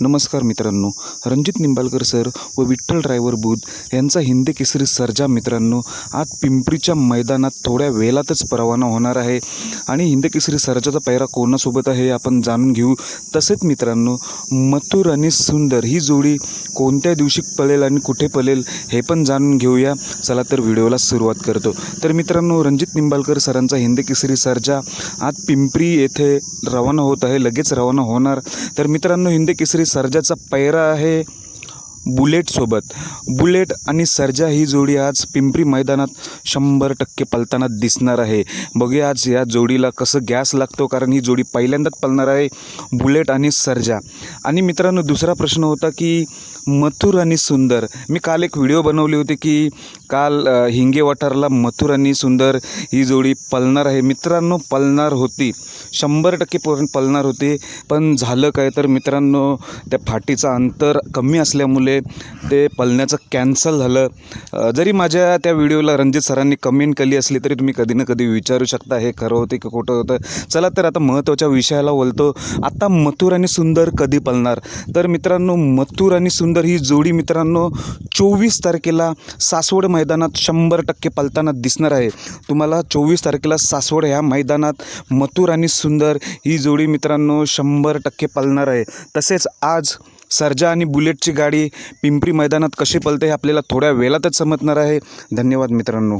नमस्कार मित्रांनो रणजित निंबाळकर सर व विठ्ठल ड्रायव्हर बुध यांचा हिंदी केसरी सर्जा मित्रांनो आज पिंपरीच्या मैदानात थोड्या वेळातच परवाना होणार आहे आणि हिंदी केसरी सर्जाचा पैरा कोणासोबत आहे आपण जाणून घेऊ. तसेच मित्रांनो मथुर आणि सुंदर ही जोडी कोणत्या दिवशी पळेल आणि कुठे पळेल हे पण जाणून घेऊया. चला तर व्हिडिओला सुरुवात करतो. तर मित्रांनो रणजित निंबाळकर सरांचा हिंदी केसरी सर्जा आज पिंपरी येथे रवाना होत आहे लगेच रवाना होणार. तर मित्रांनो हिंदी केसरी सर्जाचा पैरा आहे. बुलेटसोबत बुलेट आणि सर्जा ही जोडी आज पिंपरी मैदानात शंभर टक्के पलताना दिसणार आहे. बघूया आज या जोडीला कसं गॅस लागतो कारण ही जोडी पहिल्यांदाच पळणार आहे बुलेट आणि सर्जा. आणि मित्रांनो दुसरा प्रश्न होता की मथुर आणि सुंदर. मी काल एक व्हिडिओ बनवली होती की काल हिंगे वाठारला मथुर आणि सुंदर ही जोडी पळणार आहे. मित्रांनो पळणार होती. शंभर टक्के प पळणार होती. पण झालं काय तर मित्रांनो त्या फाटीचं अंतर कमी असल्यामुळे ते पळण्याचं कॅन्सल झालं. जरी माझ्या त्या व्हिडिओला रणजित सरांनी कमेंट केली असली तरी तुम्ही कधी ना कधी विचारू शकता हे खरं होते की खोटं होतं. चला तर आता महत्त्वाच्या विषयाला बोलतो आता मथुर आणि सुंदर कधी पळणार तर मित्रांनो मथुर आणि सुंदर ही जोडी मित्रांनो चोवीस तारखेला सासवड मैदानात शंभर टक्के पळताना दिसणार आहे. तुम्हाला चोवीस तारखेला सासवड ह्या मैदानात मथुर आणि सुंदर ही जोडी मित्रांनो शंभर टक्के पळणार आहे. तसेच आज सर्जा आणि बुलेटची गाडी पिंपरी मैदानात कशी पलते हे आपल्याला थोड्या वेळातच समजणार आहे. धन्यवाद मित्रांनो.